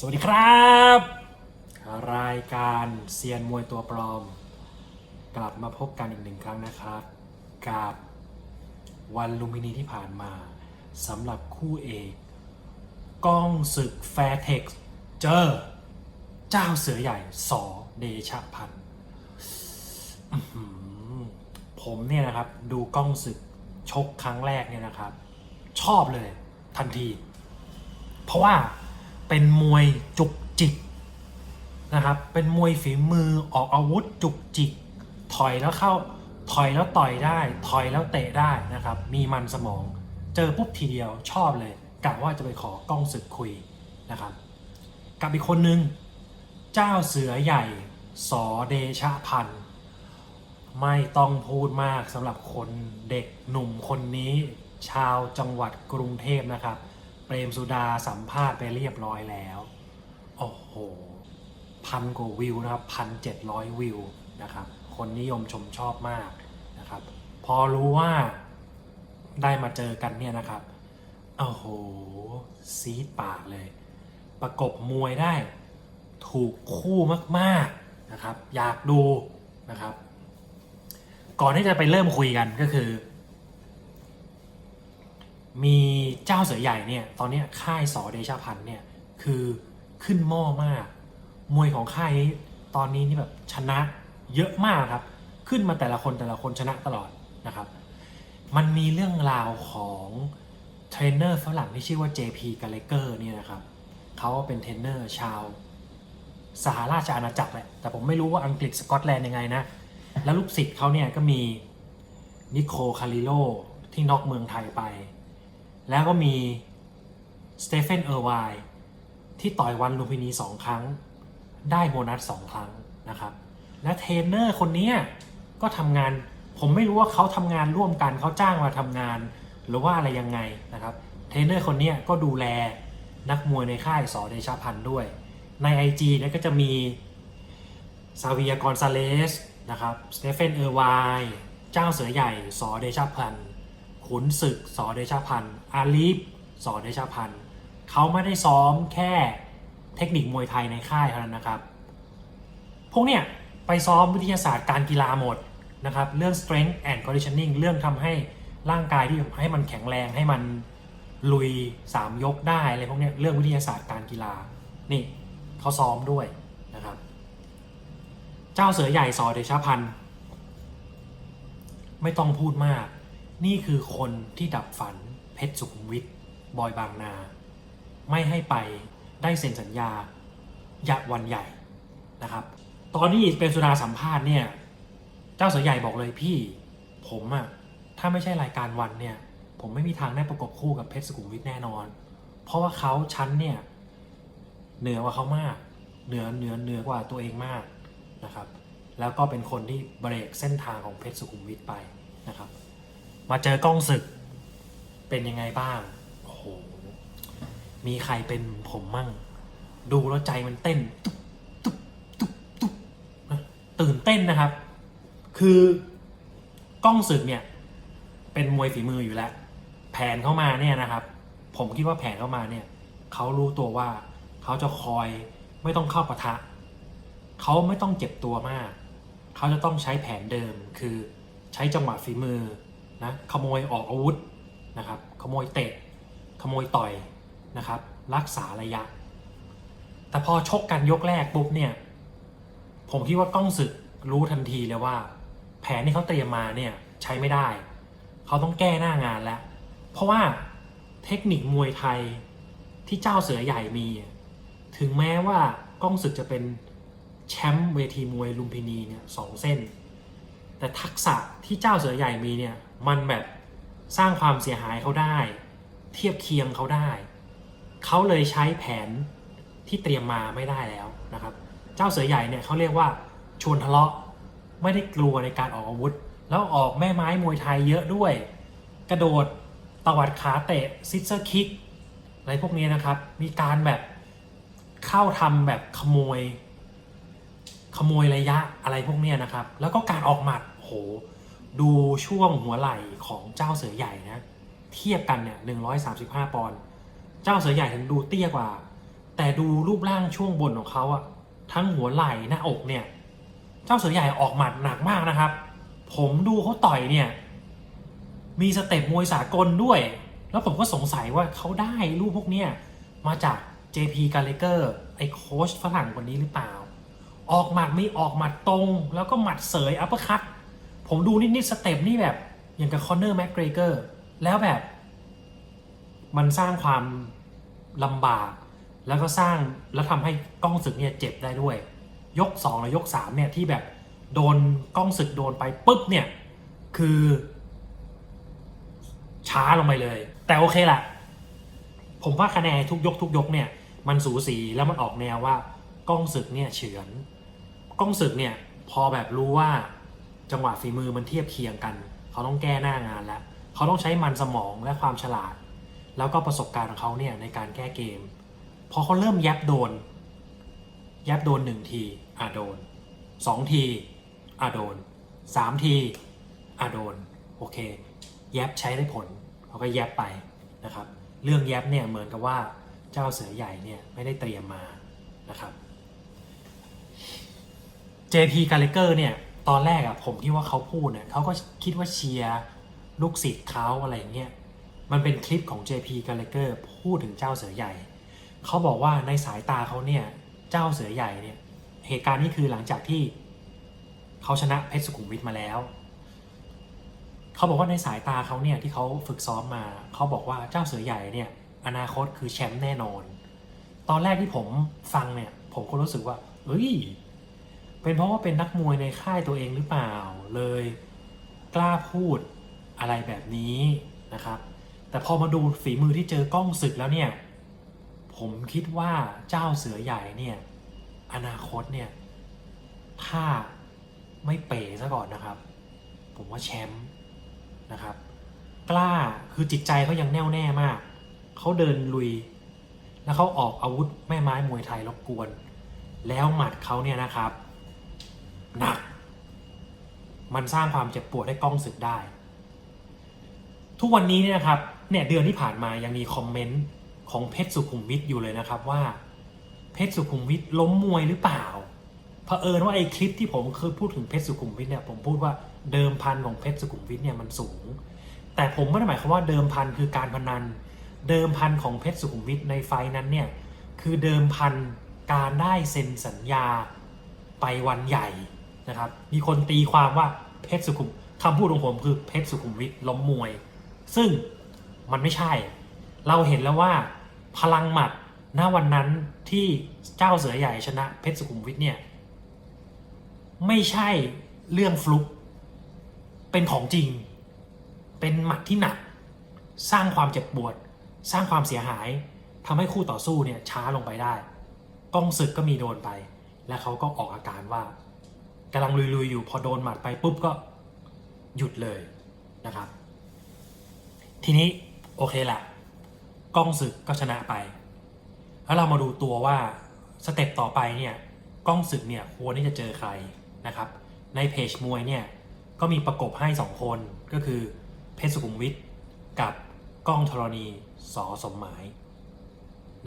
สวัสดีครับ รายการเซียนมวยตัวปลอม กลับมาพบกันอีกหนึ่งครั้งนะครับ กับวันลุมพินีที่ผ่านมาสำหรับคู่เอกก้องศึกแฟร์เท็กซ์เจอเจ้าเสือใหญ่สอเดชพันธ์ผมเนี่ยนะครับ ดูก้องศึกชกครั้งแรกเนี่ยนะครับ ชอบเลยทันที เพราะว่า เป็นมวยจุกจิกนะครับ เป็นมวยฝีมือออกอาวุธจุกจิก ถอยแล้วเข้า ถอยแล้วต่อยได้ ถอยแล้วเตะได้นะครับ มีมันสมอง เจอปุ๊บทีเดียวชอบเลยกะว่าจะไปขอกล้องศึกคุยนะครับ กับอีกคนนึง เจ้าเสือใหญ่สอเดชะพันธ์ไม่ต้องพูดมากสำหรับคนเด็กหนุ่มคนนี้ ชาวจังหวัดกรุงเทพนะครับ เปรมสุดาสัมภาษณ์ไปเรียบร้อยแล้ว โอ้โห พันกว่าวิวนะครับพันเจ็ดร้อยวิวนะครับ คนนิยมชมชอบมากนะครับ พอรู้ว่าได้มาเจอกันเนี่ยนะครับ โอ้โห ซีดปากเลย ประกบมวยได้ ถูกคู่มากๆนะครับ อยากดูนะครับ ก่อนที่จะไปเริ่มคุยกันก็คือ มีเจ้าเสือใหญ่เนี่ยตอนนี้ค่ายสอเดชาพันธ์เนี่ยคือขึ้นหม้อมาก มวยของค่ายนี้ตอนนี้นี่แบบชนะเยอะมากครับ ขึ้นมาแต่ละคนแต่ละคนชนะตลอดนะครับ มันมีเรื่องราวของเทรนเนอร์ฝรั่งที่ชื่อว่า JP g a l l a g e r เนี่ยนะครับเขาเป็นเทรนเนอร์ชาวสหราชอาณาจักรแหละแต่ผมไม่รู้ว่าอังกฤษสกอตแลนด์ยังไงนะ แล้วลูกศิษย์เขาเนี่ยก็มีนิโคคาริโลที่นอกเมืองไทยไป แล้วก็มีสเตเฟนเออร์ไวที่ต่อยวันลุมพินีสองครั้ง ได้โบนัสสองครั้งนะครับ และเทรนเนอร์คนนี้ก็ทำงาน ผมไม่รู้ว่าเขาทำงานร่วมกันเขาจ้างมาทำงาน หรือว่าอะไรยังไงนะครับ เทรนเนอร์คนนี้ก็ดูแลนักมวยในค่ายสอเดชาพันธ์ด้วย ใน IG เนี่ยก็จะมีซาเวียกอนซาเลสนะครับ สเตเฟนเออร์ไวเจ้าเสือใหญ่สอเดชาพันธ์ ขุนศึกสอเดชพันธ์อาลีฟสอเดชพันธ์เขาไม่ได้ซ้อมแค่เทคนิคมวยไทยในค่ายเท่านั้นนะครับ พวกเนี่ยไปซ้อมวิทยาศาสตร์การกีฬาหมดนะครับ เรื่อง strength and conditioning เรื่องทำให้ร่างกายที่ให้มันแข็งแรงให้มันลุย 3 ยกได้อะไรพวกเนี้ยเรื่องวิทยาศาสตร์การกีฬานี่เขาซ้อมด้วยนะครับ เจ้าเสือใหญ่สอเดชพันธ์ไม่ต้องพูดมาก นี่คือคนที่ดับฝันเพชรสุขุมวิทบอยบางนา ไม่ให้ไปได้เซ็นสัญญายักวันใหญ่นะครับ ตอนที่เป็นสุดาสัมภาษณ์เนี่ย เจ้าเสือใหญ่บอกเลยพี่ ผมอะถ้าไม่ใช่รายการวันเนี่ย ผมไม่มีทางได้ประกบคู่กับเพชรสุขุมวิทแน่นอน เพราะว่าเขาชั้นเนี่ย เหนือกว่าเขามาก เหนือเหนือเหนือกว่าตัวเองมากนะครับ แล้วก็เป็นคนที่เบรกเส้นทางของเพชรสุขุมวิทไปนะครับ มาเจอกล้องศึก เป็นยังไงบ้างโอ้โหมีใครเป็นผมมั่ง ดูแล้วใจมันเต้น ตุ๊บตุ๊บตุ๊บตุ๊บนะตื่นเต้นนะครับ คือกล้องศึกเนี่ย เป็นมวยฝีมืออยู่แล้ว แผนเข้ามาเนี่ยนะครับ ผมคิดว่าแผนเข้ามาเนี่ยเขารู้ตัวว่าเขาจะคอยไม่ต้องเข้าปะทะเขาไม่ต้องเจ็บตัวมาก เขาจะต้องใช้แผนเดิม คือใช้จังหวะฝีมือ นะขโมยออกอาวุธนะครับขโมยเตะ ขโมยต่อยนะครับรักษาระยะ แต่พอชกกันยกแรกปุ๊บเนี่ยผมคิดว่ากล้องศึกรู้ทันทีเลยว่า แผนที่เขาเตรียมมาเนี่ยใช้ไม่ได้ เขาต้องแก้หน้างานแล้ว เพราะว่าเทคนิคมวยไทยที่เจ้าเสือใหญ่มี ถึงแม้ว่ากล้องศึกจะเป็นแชมป์เวทีมวยลุมพินีเนี่ยสองเส้น แต่ทักษะที่เจ้าเสือใหญ่มีเนี่ย มันแบบสร้างความเสียหายเขาได้ เทียบเคียงเขาได้ เขาเลยใช้แผนที่เตรียมมาไม่ได้แล้วนะครับ เจ้าเสือใหญ่เนี่ยเขาเรียกว่าชวนทะเลาะไม่ได้กลัวในการออกอาวุธ แล้วออกแม่ไม้มวยไทยเยอะด้วย กระโดดตวัดขาเตะซิสเซอร์คิกอะไรพวกนี้นะครับ มีการแบบเข้าทำแบบขโมย ขโมยระยะอะไรพวกนี้นะครับ แล้วก็การออกหมัดโห ดูช่วงหัวไหล่ของเจ้าเสือใหญ่นะ เทียบกันเนี่ย135ปอนด์เจ้าเสือใหญ่ถึงดูเตี้ยกว่า แต่ดูรูปร่างช่วงบนของเขาอะทั้งหัวไหล่หน้าอกเนี่ย เจ้าเสือใหญ่ออกหมัดหนักมากนะครับ ผมดูเขาต่อยเนี่ย มีสเต็ปมวยสากลด้วย แล้วผมก็สงสัยว่าเขาได้รูปพวกเนี้ยมาจาก JP g a l l a g e r ไอ้โค้ชฝรั่งคนนี้หรือเปล่า ออกหมัดไม่ออกหมัดตรง แล้วก็หมัดเสยอัปเปอร์คัต ผมดูนิดๆสเต็ปนี่แบบ อย่างกับคอนเนอร์แม็กเกรเกอร์แล้วแบบ มันสร้างความลำบาก แล้วก็สร้างแล้วทำให้กล้องศึกเนี่ยเจ็บได้ด้วย ยก2และยก3เนี่ยที่แบบโดนกล้องศึกโดนไปปุ๊บเนี่ย คือ ช้าลงไปเลย แต่โอเคแหละผมว่าคะแนนทุกยกทุกยกเนี่ย มันสูสีแล้วมันออกแนวว่ากล้องศึกเนี่ยเฉือนกล้องศึกเนี่ย พอแบบรู้ว่า จังหวะฝีมือมันเทียบเคียงกัน เขาต้องแก้หน้างานแล้ว เขาต้องใช้มันสมองและความฉลาด แล้วก็ประสบการณ์ของเขาเนี่ยในการแก้เกม พอเขาเริ่มยับโดน ยับโดนหนึ่งทีอะโดนสองทีอะโดนสามทีอะโดนโอเคแยบใช้ได้ผลเขาก็แยบไปนะครับ เรื่องแยบเนี่ยเหมือนกับว่าเจ้าเสือใหญ่เนี่ยไม่ได้เตรียมมานะครับ JP g a l l a g e r เนี่ย ตอนแรกอะผมคิดว่าเขาพูดเนี่ยเขาก็คิดว่าเชียร์ลูกศิษย์เขาอะไรอย่างเงี้ยมันเป็นคลิปของ JP g a l l a g e r พูดถึงเจ้าเสือใหญ่ เขาบอกว่าในสายตาเขาเนี่ย เจ้าเสือใหญ่เนี่ย เหตุการณ์นี้คือหลังจากที่เขาชนะเพชรสุขุมวิทมาแล้ว เขาบอกว่าในสายตาเขาเนี่ยที่เขาฝึกซ้อมมา เขาบอกว่าเจ้าเสือใหญ่เนี่ยอนาคตคือแชมป์แน่นอน ตอนแรกที่ผมฟังเนี่ย ผมก็รู้สึกว่าเฮ้ย เป็นเพราะว่าเป็นนักมวยในค่ายตัวเองหรือเปล่า เลยกล้าพูดอะไรแบบนี้นะครับ แต่พอมาดูฝีมือที่เจอกล้องศึกแล้วเนี่ย ผมคิดว่าเจ้าเสือใหญ่เนี่ย อนาคตเนี่ย ถ้าไม่เป๋ซะก่อนนะครับ ผมว่าแชมป์นะครับ กล้าคือจิตใจเขายังแน่วแน่มาก เขาเดินลุย แล้วเขาออกอาวุธแม่ไม้มวยไทยรบกวน แล้วหมัดเขาเนี่ยนะครับ หนัก มันสร้างความเจ็บปวดให้กล้องศึกได้ ทุกวันนี้เนี่ยนะครับเนี่ยเดือนที่ผ่านมายังมีคอมเมนต์ของเพชรสุขุมวิทอยู่เลยนะครับว่า เพชรสุขุมวิทล้มมวยหรือเปล่าเผอิญว่าไอ้คลิปที่ผมเคยพูดถึงเพชรสุขุมวิทเนี่ยผมพูดว่าเดิมพันของเพชรสุขุมวิทเนี่ยมันสูง แต่ผมไม่ได้หมายความว่าเดิมพันคือการพนัน เดิมพันของเพชรสุขุมวิทในไฟล์นั้นเนี่ยคือเดิมพันการได้เซ็นสัญญาไปวันใหญ่ นะครับ มีคนตีความว่าเพชรสุขุมคำพูดของผมคือเพชรสุขุมวิทล้มมวย ซึ่งมันไม่ใช่ เราเห็นแล้วว่าพลังหมัดณวันนั้นที่เจ้าเสือใหญ่ชนะเพชรสุขุมวิทเนี่ยไม่ใช่เรื่องฟลุกเป็นของจริง เป็นหมัดที่หนัก สร้างความเจ็บปวด สร้างความเสียหายทำให้คู่ต่อสู้เนี่ยช้าลงไปได้กล้องศึกก็มีโดนไป และเขาก็ออกอาการว่า กำลังลุยๆอยู่พอโดนหมัดไปปุ๊บก็หยุดเลยนะครับ ทีนี้โอเคแหละกล้องศึกก็ชนะไป แล้วเรามาดูตัวว่าสเต็ปต่อไปเนี่ยกล้องศึกเนี่ยควรที่จะเจอใครนะครับ ในเพจมวยเนี่ยก็มีประกบให้ 2 คนก็คือเพชรสุขุมวิทกับกล้องธรณีสอสมหมาย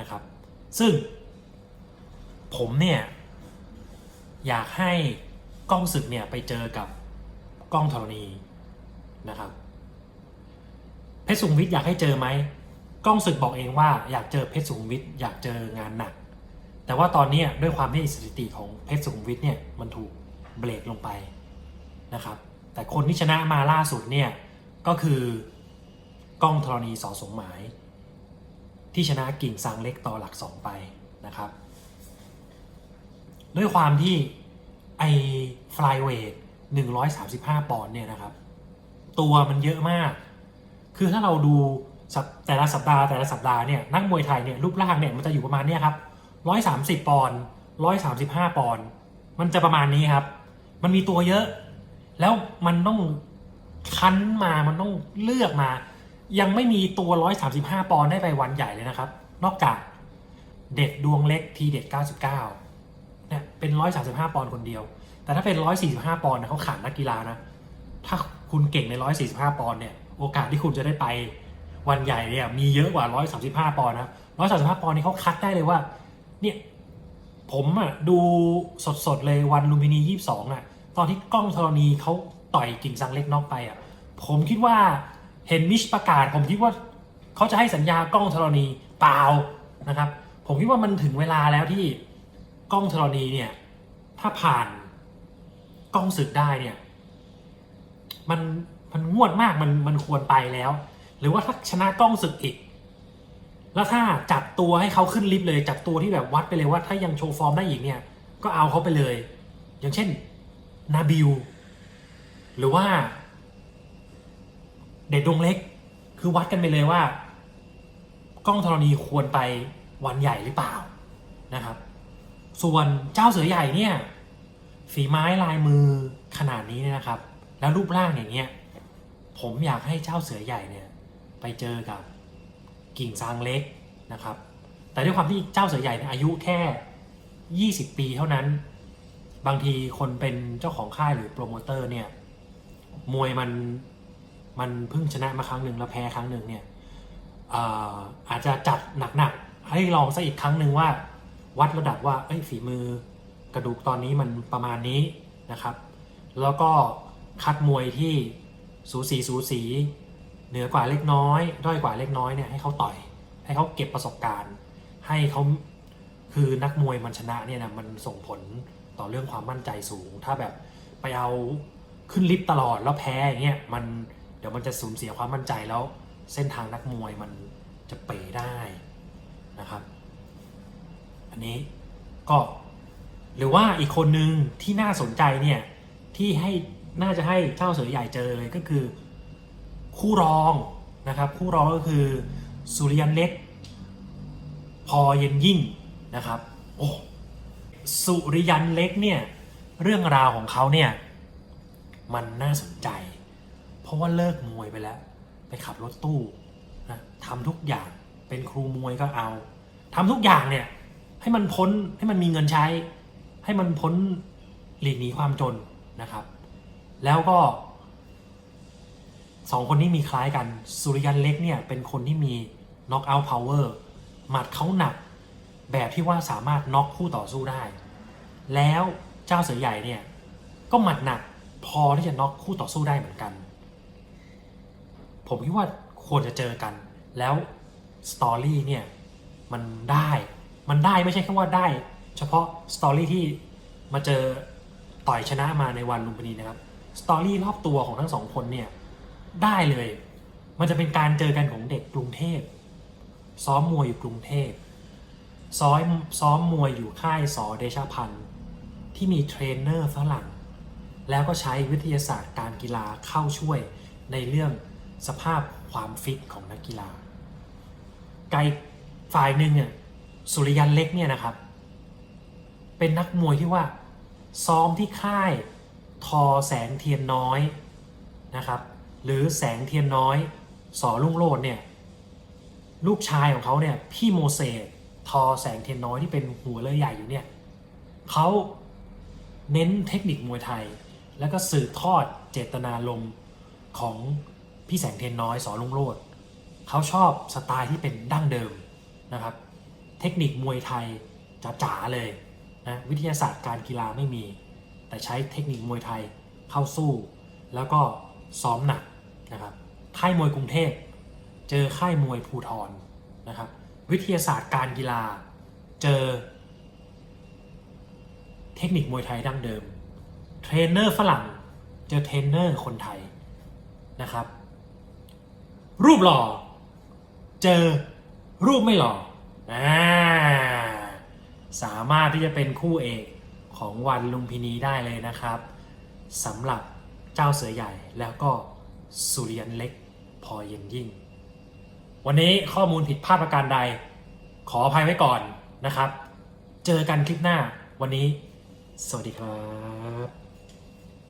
นะครับ ซึ่งผมเนี่ยอยากให้ กล้องศึกเนี่ยไปเจอกับกล้องธรณีนะครับเพชรสุขวิทย์อยากให้เจอไหมกล้องศึกบอกเองว่าอยากเจอเพชรสุขวิทย์อยากเจองานหนัก แต่ว่าตอนนี้ด้วยความที่สถิติของเพชรสุขวิทย์เนี่ยมันถูกเบรกลงไปนะครับ แต่คนที่ชนะมาล่าสุดเนี่ยก็คือกล้องธรณีสอสมหมาย ที่ชนะกิ่งซางเล็กต่อหลักสองไปนะครับ ด้วยความที่ ไอฟลายเวท135ปอนด์เนี่ยนะครับ ตัวมันเยอะมาก คือถ้าเราดูแต่ละสัปดาห์แต่ละสัปดาห์เนี่ยนักมวยไทยเนี่ยรูปร่างเนี่ยมันจะอยู่ประมาณเนี้ยครับร้อยสามสิบปอนด์ร้อยสามสิบห้าปอนด์มันจะประมาณนี้ครับ มันมีตัวเยอะ แล้วมันต้องคั้นมามันต้องเลือกมา ยังไม่มีตัวร้อยสามสิบห้าปอนด์ได้ไปวันใหญ่เลยนะครับ นอกจากเด็ดดวงเล็กทีเด็ดเก้าสิบเก้า เนี่ยเป็นร้อยสามสิบห้าปอนด์คนเดียว แต่ถ้าเป็นร้อยสี่สิบห้าปอนด์เนี่ยเขาขาดนักกีฬานะ ถ้าคุณเก่งใน145ปอนด์เนี่ยโอกาสที่คุณจะได้ไปวันใหญ่เนี่ยมีเยอะกว่า135ปอนด์นะ135ปอนด์นี่เขาคัดได้เลยว่า เนี่ยผมอะดูสดๆเลยวันลุมพินียี่สิบสองอะตอนที่กล้องธรณีเขาต่อยกิ่งซังเล็กน็อกไปอะผมคิดว่าเห็นมิชประกาศ ผมคิดว่าเขาจะให้สัญญากล้องธรณีเปล่านะครับ ผมคิดว่ามันถึงเวลาแล้วที่ กล้องธรณีเนี่ย ถ้าผ่านกล้องศึกได้เนี่ย มันมันงวดมากมันมันควรไปแล้ว หรือว่าถ้าชนะกล้องศึกอีก แล้วถ้าจับตัวให้เขาขึ้นลิฟต์เลยจับตัวที่แบบวัดไปเลยว่าถ้ายังโชว์ฟอร์มได้อีกเนี่ย ก็เอาเขาไปเลย อย่างเช่น นาบิลหรือว่า เด็ดดวงเล็ก คือวัดกันไปเลยว่า กล้องธรณีควรไปวันใหญ่หรือเปล่านะครับ ส่วนเจ้าเสือใหญ่เนี่ยฝีไม้ลายมือขนาดนี้เนี่ยนะครับ แล้วรูปร่างอย่างเงี้ยผมอยากให้เจ้าเสือใหญ่เนี่ยไปเจอกับกิ่งซางเล็กนะครับ แต่ด้วยความที่เจ้าเสือใหญ่อายุแค่ 20 ปีเท่านั้น บางทีคนเป็นเจ้าของค่ายหรือโปรโมเตอร์เนี่ยมวยมันมันเพิ่งชนะมาครั้งหนึ่งแล้วแพ้ครั้งหนึ่งเนี่ยอาอาจจะจัดหนักๆให้ลองซะอีกครั้งหนึ่งว่า วัดระดับว่าเอ้ยฝีมือกระดูกตอนนี้มันประมาณนี้นะครับ แล้วก็คัดมวยที่สูสีสูสี เหนือกว่าเล็กน้อย ด้อยกว่าเล็กน้อยเนี่ยให้เขาต่อย ให้เขาเก็บประสบการณ์ ให้เขาคือนักมวยมันชนะเนี่ยนะมันส่งผลต่อเรื่องความมั่นใจสูง ถ้าแบบไปเอาขึ้นลิฟต์ตลอดแล้วแพ้อย่างเงี้ยมันเดี๋ยวมันจะสูญเสียความมั่นใจแล้ว เส้นทางนักมวยมันจะเป๋ได้นะครับ อันนี้ก็หรือว่าอีกคนนึงที่น่าสนใจเนี่ยที่ให้น่าจะให้เจ้าเสือใหญ่เจอเลยก็คือ คู่รองนะครับ คู่รองก็คือสุริยันเล็ก พอเย็นยิ่งนะครับ โอ้สุริยันเล็กเนี่ยเรื่องราวของเขาเนี่ยมันน่าสนใจ เพราะว่าเลิกมวยไปแล้ว ไปขับรถตู้นะทำทุกอย่างเป็นครูมวยก็เอาทำทุกอย่างเนี่ย ให้มันพ้นให้มันมีเงินใช้ ให้มันพ้นหลีกหนีความจนนะครับ แล้วก็สองคนนี้มีคล้ายกันสุริยันเล็กเนี่ยเป็นคนที่มี knock out power หมัดเขาหนักแบบที่ว่าสามารถน็อกคู่ต่อสู้ได้ แล้วเจ้าเสือใหญ่เนี่ยก็หมัดหนักพอที่จะน็อกคู่ต่อสู้ได้เหมือนกัน ผมคิดว่าควรจะเจอกัน แล้วสตอรี่เนี่ยมันได้ มันได้ไม่ใช่แค่ว่าได้ เฉพาะสตอรี่ที่มาเจอต่อยชนะมาในวันลุมพินีนะครับสตอรี่รอบตัวของทั้งสองคนเนี่ยได้เลย มันจะเป็นการเจอกันของเด็กกรุงเทพซ้อมมวยอยู่กรุงเทพซ้อมซ้อมมวยอยู่ค่ายสอเดชพันธ์ที่มีเทรนเนอร์ฝรั่งแล้วก็ใช้วิทยาศาสตร์การกีฬาเข้าช่วยในเรื่องสภาพความฟิตของนักกีฬา ไกลฝ่ายหนึ่งเนี่ย สุริยันเล็กเนี่ยนะครับ เป็นนักมวยที่ว่า ซ้อมที่ค่ายทอแสงเทียนน้อยนะครับ หรือแสงเทียนน้อยสอลุ่งโลดเนี่ยลูกชายของเขาเนี่ยพี่โมเสสทอแสงเทียนน้อยที่เป็นหัวเรือใหญ่อยู่เนี่ยเขาเน้นเทคนิคมวยไทย แล้วก็สืบทอดเจตนารมของพี่แสงเทียนน้อยสอลุ่งโลดเขาชอบสไตล์ที่เป็นดั้งเดิมนะครับ เทคนิคมวยไทยจ๋าๆเลยนะวิทยาศาสตร์การกีฬาไม่มี แต่ใช้เทคนิคมวยไทยเข้าสู้ แล้วก็ซ้อมหนักนะครับค่ายมวยกรุงเทพ เจอค่ายมวยภูทรนะครับ วิทยาศาสตร์การกีฬาเจอ เทคนิคมวยไทยดั้งเดิม เทรนเนอร์ฝรั่งเจอเทรนเนอร์คนไทยนะครับ รูปหล่อ เจอรูปไม่หล่อ อ่าสามารถที่จะเป็นคู่เอกของวันลุมพินีได้เลยนะครับสำหรับเจ้าเสือใหญ่แล้วก็สุริยันเล็กพอเย็นยิ่ง วันนี้ข้อมูลผิดพลาดประการใด ขออภัยไว้ก่อนนะครับ เจอกันคลิปหน้าวันนี้ สวัสดีครับ